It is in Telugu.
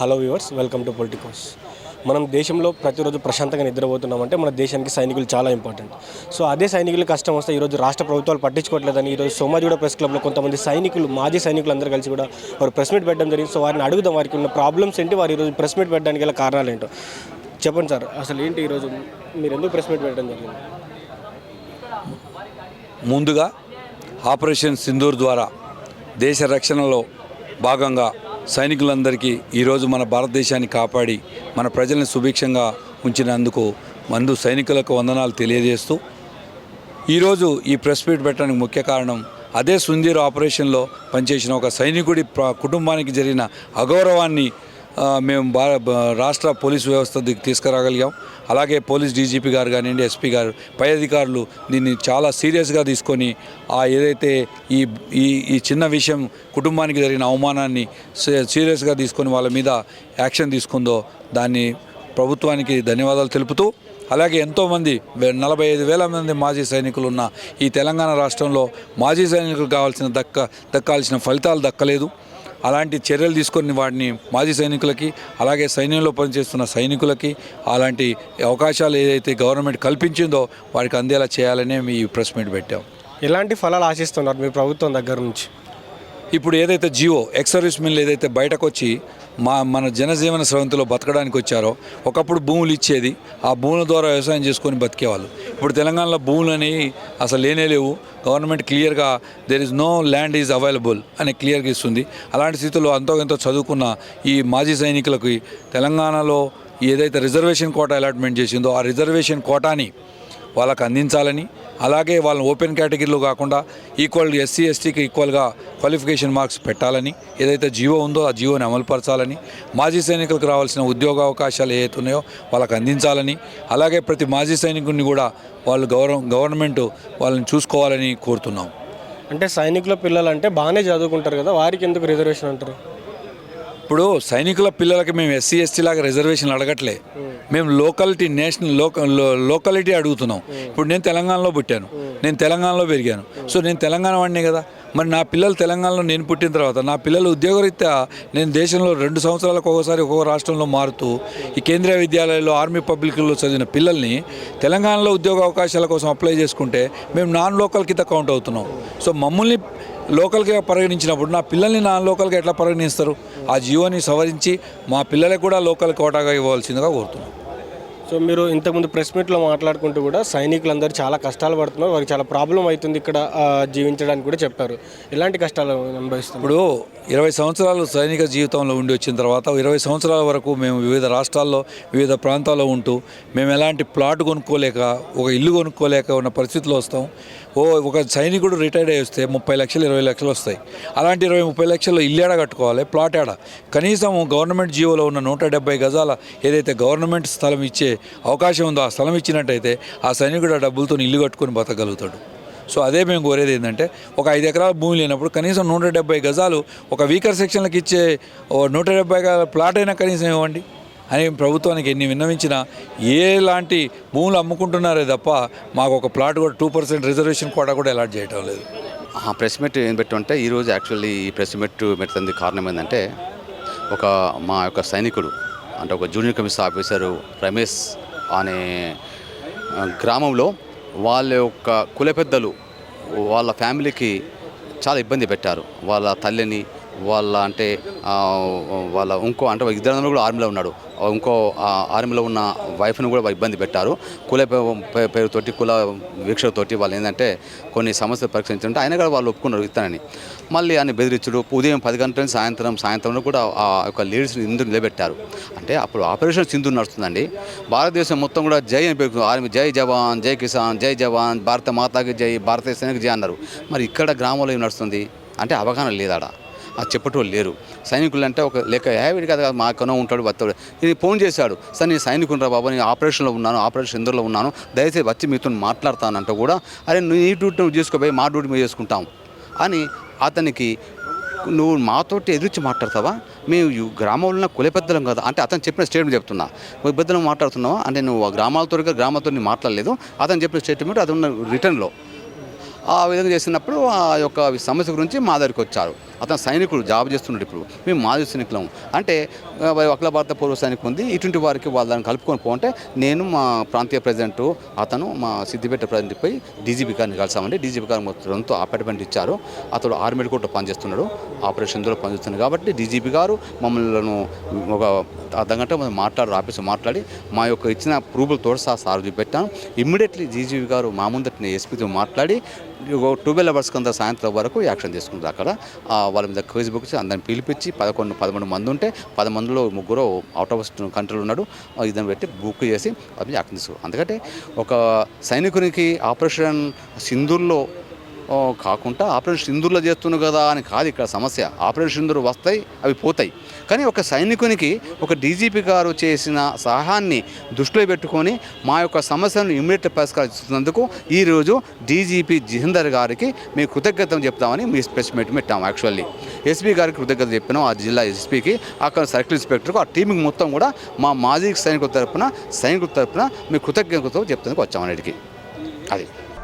Hello viewers welcome to Politicos. మనం దేశంలో ప్రతిరోజు ప్రశాంతంగా నిద్రపోతున్నామంటే మన దేశానికి సైనికులు చాలా ఇంపార్టెంట్. సో అదే సైనికులు కష్టం వస్తే ఈరోజు రాష్ట్ర ప్రభుత్వాలు పట్టించుకోవట్లేదని ఈరోజు సోమాజిగూడ ప్రెస్ క్లబ్లో కొంతమంది సైనికులు మాజీ సైనికులు అందరూ కలిసి కూడా వారు ప్రెస్ మీట్ పెట్టడం జరిగింది. సో వారిని అడుగుదాం వారికి ఉన్న ప్రాబ్లమ్స్ ఏంటి వారు ఈరోజు ప్రెస్ మీట్ పెట్టడానికి గల కారణాలు ఏంటో. చెప్పండి సార్ అసలు ఏంటి ఈరోజు మీరు ఎందుకు ప్రెస్ మీట్ పెట్టడం జరిగింది? ముందుగా ఆపరేషన్ సింధూర్ ద్వారా దేశ రక్షణలో భాగంగా సైనికులందరికీ ఈరోజు మన భారతదేశాన్ని కాపాడి మన ప్రజల్ని సుభిక్షంగా ఉంచినందుకు మందు సైనికులకు వందనాలు తెలియజేస్తూ ఈరోజు ఈ ప్రెస్ మీట్ పెట్టడానికి ముఖ్య కారణం అదే సుందీర్ ఆపరేషన్లో పనిచేసిన ఒక సైనికుడి కుటుంబానికి జరిగిన అగౌరవాన్ని మేము బా రాష్ట్ర పోలీస్ వ్యవస్థ తీసుకురాగలిగాం. అలాగే పోలీస్ డీజీపీ గారు కానివ్వండి ఎస్పీ గారు పై అధికారులు దీన్ని చాలా సీరియస్గా తీసుకొని ఆ ఏదైతే ఈ ఈ ఈ చిన్న విషయం కుటుంబానికి జరిగిన అవమానాన్ని సీరియస్గా తీసుకొని వాళ్ళ మీద యాక్షన్ తీసుకుందో దాన్ని ప్రభుత్వానికి ధన్యవాదాలు తెలుపుతూ అలాగే ఎంతోమంది నలభై ఐదు వేల మంది మాజీ సైనికులు ఉన్న ఈ తెలంగాణ రాష్ట్రంలో మాజీ సైనికులు కావాల్సిన దక్క దక్కాల్సిన ఫలితాలు దక్కలేదు. అలాంటి చర్యలు తీసుకొని వాటిని మాజీ సైనికులకి అలాగే సైన్యంలో పనిచేస్తున్న సైనికులకి అలాంటి అవకాశాలు ఏదైతే గవర్నమెంట్ కల్పించిందో వారికి అందేలా చేయాలనే మీ ప్రెస్ మీట్ పెట్టాం. ఎలాంటి ఫలాలు ఆశిస్తున్నారు మీ ప్రభుత్వం దగ్గర నుంచి? ఇప్పుడు ఏదైతే జియో ఎక్స్ సర్వీస్ ఏదైతే బయటకు వచ్చి మా మన జనజీవన స్రవంతిలో బతకడానికి వచ్చారో ఒకప్పుడు భూములు ఇచ్చేది ఆ భూముల ద్వారా వ్యవసాయం చేసుకొని బతికేవాళ్ళు. ఇప్పుడు తెలంగాణలో భూములు అనేవి అసలు లేనే లేవు. గవర్నమెంట్ క్లియర్గా there is no land is available అని క్లియర్గా ఇస్తుంది. అలాంటి స్థితిలో అంతో ఎంతో చదువుకున్న ఈ మాజీ సైనికులకి తెలంగాణలో ఏదైతే రిజర్వేషన్ కోటా అలాట్మెంట్ చేసిందో ఆ రిజర్వేషన్ కోటాని వాళ్ళకు అందించాలని అలాగే వాళ్ళని ఓపెన్ కేటగిరీలో కాకుండా ఈక్వల్ ఎస్సీ ఎస్టీకి ఈక్వల్గా క్వాలిఫికేషన్ మార్క్స్ పెట్టాలని ఏదైతే జీవో ఉందో ఆ జీవోని అమలుపరచాలని మాజీ సైనికులకు రావాల్సిన ఉద్యోగ అవకాశాలు ఏవైతే ఉన్నాయో వాళ్ళకి అందించాలని అలాగే ప్రతి మాజీ సైనికుడిని కూడా వాళ్ళు గౌరవ గవర్నమెంట్ వాళ్ళని చూసుకోవాలని కోరుతున్నాం. అంటే సైనికుల పిల్లలు అంటే బాగానే చదువుకుంటారు కదా వారికి ఎందుకు రిజర్వేషన్ అంటారు? ఇప్పుడు సైనికుల పిల్లలకి మేము ఎస్సీ ఎస్టీ లాగా రిజర్వేషన్లు అడగట్లే. మేము లోకాలిటీ నేషనల్ లోక లోకాలిటీ అడుగుతున్నాం. ఇప్పుడు నేను తెలంగాణలో పుట్టాను. నేను తెలంగాణలో పెరిగాను. సో నేను తెలంగాణ వాడినే కదా. మరి నా పిల్లలు తెలంగాణలో నేను పుట్టిన తర్వాత నా పిల్లలు ఉద్యోగరీత్యా నేను దేశంలో రెండు సంవత్సరాలకు ఒకసారి ఒక్కొక్క రాష్ట్రంలో మారుతూ ఈ కేంద్రీయ విద్యాలయాల్లో ఆర్మీ పబ్లిక్లో చదివిన పిల్లల్ని తెలంగాణలో ఉద్యోగ అవకాశాల కోసం అప్లై చేసుకుంటే మేము నాన్ లోకల్ కింద కౌంట్ అవుతున్నాం. సో మమ్మల్ని లోకల్గా పరిగణించినప్పుడు నా పిల్లల్ని నా లోకల్గా ఎట్లా పరిగణిస్తారు? ఆ జీవోని సవరించి మా పిల్లలకు కూడా లోకల్ కోటాగా ఇవ్వాల్సిందిగా కోరుతున్నాం. సో మీరు ఇంతకుముందు ప్రెస్ మీట్లో మాట్లాడుకుంటూ కూడా సైనికులందరూ చాలా కష్టాలు పడుతున్నారు. వారికి చాలా ప్రాబ్లం అవుతుంది ఇక్కడ జీవించడానికి కూడా చెప్పారు. ఎలాంటి కష్టాలు అనుభవిస్తున్నారు? ఇప్పుడు ఇరవై సంవత్సరాలు సైనిక జీవితంలో ఉండి వచ్చిన తర్వాత ఇరవై సంవత్సరాల వరకు మేము వివిధ రాష్ట్రాల్లో వివిధ ప్రాంతాల్లో ఉంటూ మేము ఎలాంటి ప్లాట్ కొనుక్కోలేక ఒక ఇల్లు కొనుక్కోలేక ఉన్న పరిస్థితిలో వస్తాం. ఓ ఒక సైనికుడు రిటైర్డ్ అయ్యి వస్తే ముప్పై లక్షలు ఇరవై లక్షలు వస్తాయి. అలాంటి ఇరవై ముప్పై లక్షలు ఇల్లు ఏడ కట్టుకోవాలి? ప్లాట్ ఏడ? కనీసం గవర్నమెంట్ జీవోలో ఉన్న నూట డెబ్బై గజాల ఏదైతే గవర్నమెంట్ స్థలం ఇచ్చే అవకాశం ఉందో ఆ స్థలం ఇచ్చినట్టయితే ఆ సైనికుడు ఆ డబ్బులతో ఇల్లు కట్టుకొని బతకగలుగుతాడు. సో అదే మేము కోరేది ఏంటంటే ఒక ఐదు ఎకరాల భూమి లేనప్పుడు కనీసం నూట డెబ్బై గజాలు ఒక వీకర్ సెక్షన్లకు ఇచ్చే నూట డెబ్బై గజాల ప్లాట్ అయినా కనీసం ఇవ్వండి అని ప్రభుత్వానికి ఎన్ని విన్నవించినా ఏలాంటి భూములు అమ్ముకుంటున్నారే తప్ప మాకు ఒక ప్లాట్ కూడా టూ పర్సెంట్ రిజర్వేషన్ కోటా కూడా అలాట్ చేయటం లేదు. ఆ ప్రెస్ మీట్ ఏం పెట్టమంటే ఈరోజు యాక్చువల్లీ ఈ ప్రెస్ మీట్ పెట్టింది కారణం ఏంటంటే ఒక మా యొక్క సైనికుడు అంటే ఒక జూనియర్ కమిషనర్ ఆఫీసరు రమేష్ అనే గ్రామంలో వాళ్ళ యొక్క కుల పెద్దలు వాళ్ళ ఫ్యామిలీకి చాలా ఇబ్బంది పెట్టారు. వాళ్ళ తల్లిని వాళ్ళ అంటే వాళ్ళ ఇంకో అంటే ఇద్దరు కూడా ఆర్మీలో ఉన్నాడు ఇంకో ఆర్మీలో ఉన్న వైఫ్ను కూడా ఇబ్బంది పెట్టారు. కుల పే- పేరుతోటి కుల వీక్షతోటి వాళ్ళు ఏంటంటే కొన్ని సమస్యలు పరీక్షించుంటే ఆయన కూడా వాళ్ళు ఒప్పుకున్నారు ఇస్తానని మళ్ళీ ఆయన బెదిరించుడు. ఉదయం పది గంటల నుంచి సాయంత్రం సాయంత్రంలో కూడా ఆ యొక్క లీడర్స్ని ఇందుకు నిలబెట్టారు. అంటే అప్పుడు ఆపరేషన్ సింధు నడుస్తుందండి. భారతదేశం మొత్తం కూడా జై అని పేర్కొన్నారు ఆర్మీ జై జవాన్ జై కిసాన్ జై జవాన్ భారత మాతాకి జై భారతదేశానికి జై అన్నారు. మరి ఇక్కడ గ్రామంలో ఏం నడుస్తుంది? అంటే అవగాహన లేదాడా? ఆ చెప్పటోళ్ళు లేరు. సైనికులు అంటే ఒక లేక యావిడి కదా మా కనో ఉంటాడు వస్తాడు ఇది ఫోన్ చేశాడు. సార్ నేను సైనికుని బాబు నేను ఆపరేషన్లో ఉన్నాను ఆపరేషన్ ఇందులో ఉన్నాను. దయచేసి వచ్చి మీతో మాట్లాడతానంటే కూడా. అరే నీ డ్యూటీ నువ్వు చేసుకోపోయి మా డ్యూటీ మేము చేసుకుంటాం. అని అతనికి నువ్వు మాతోటి ఎదురుచి మాట్లాడతావా? మేము గ్రామంలో ఉన్న కుల పెద్దలం కదా. అంటే అతను చెప్పిన స్టేట్మెంట్ చెప్తున్నా. కుల పెద్దలం మాట్లాడుతున్నావా? అంటే నువ్వు ఆ గ్రామాలతో గ్రామాలతో మాట్లాడలేదు. అతను చెప్పిన స్టేట్మెంట్ అది ఉన్న రిటర్న్లో. ఆ విధంగా చేసినప్పుడు ఆ యొక్క సమస్య గురించి మా దగ్గరికి వచ్చారు. అతను సైనికుడు జాబ్ చేస్తున్నాడు ఇప్పుడు. మేము మాజీ సైనికులం. అంటే అఖిల భారత పూర్వ సైనికులు ఉంది ఇటువంటి వారికి వాళ్ళని కలుపుకొని పోంటే నేను మా ప్రాంతీయ ప్రెసిడెంట్ అతను మా సిద్దిపేట ప్రెసిడెంట్ పోయి డీజీపీ గారిని కలిసామండి. డీజీపీ గారు మొత్తంతో అపాయింట్మెంట్ ఇచ్చారు. అతడు ఆర్మీ కోర్టులో పనిచేస్తున్నాడు. ఆపరేషన్లో పనిచేస్తున్నాడు కాబట్టి డీజీపీ గారు మమ్మల్ని ఒక అర్ధ గంట మాట్లాడు ఆఫీసు మాట్లాడి మా యొక్క ఇచ్చిన ప్రూఫ్లతో సహా సార్ చూపెట్టాను ఇమ్మీడియట్లీ డీజీపీ గారు మా ముందటిని ఎస్పీతో మాట్లాడి ట్వెల్వ్ అవర్స్ కింద సాయంత్రం వరకు యాక్షన్ తీసుకుంటారు అక్కడ. వాళ్ళ మీద కేసు బుక్ చేసి అందరిని పిలిపించి పదకొండు పదమూడు మంది ఉంటే పది మందిలో ముగ్గురు అవుట్ ఆఫ్ కంట్రీలో ఉన్నాడు. ఇదని పెట్టి బుక్ చేసి అది యాక్షన్ తీసుకు అందుకంటే ఒక సైనికునికి ఆపరేషన్ సింధూర్లో కాకుండా ఆపరేషన్ సింధూర్లో చేస్తున్నావు కదా అని కాదు ఇక్కడ సమస్య. ఆపరేషన్ సింధూర్ వస్తాయి అవి పోతాయి. కానీ ఒక సైనికునికి ఒక డీజీపీ గారు చేసిన సహాయాన్ని దృష్టిలో పెట్టుకొని మా యొక్క సమస్యలను ఇమ్మీడియట్ పరిష్కరిస్తున్నందుకు ఈరోజు డీజీపీ జిహేందర్ గారికి మేము కృతజ్ఞతలు చెప్తామని మీ ప్రెస్ మీట్ పెట్టాము యాక్చువల్లీ. ఎస్పీ గారికి కృతజ్ఞత చెప్పినాం ఆ జిల్లా ఎస్పీకి అక్కడ సర్కిల్ ఇన్స్పెక్టర్కు ఆ టీంకి మొత్తం కూడా మా మాజీ సైనికుల తరపున సైనికుల తరపున మీ కృతజ్ఞతతో చెప్తానికి వచ్చాము అన్నిటికీ. అది.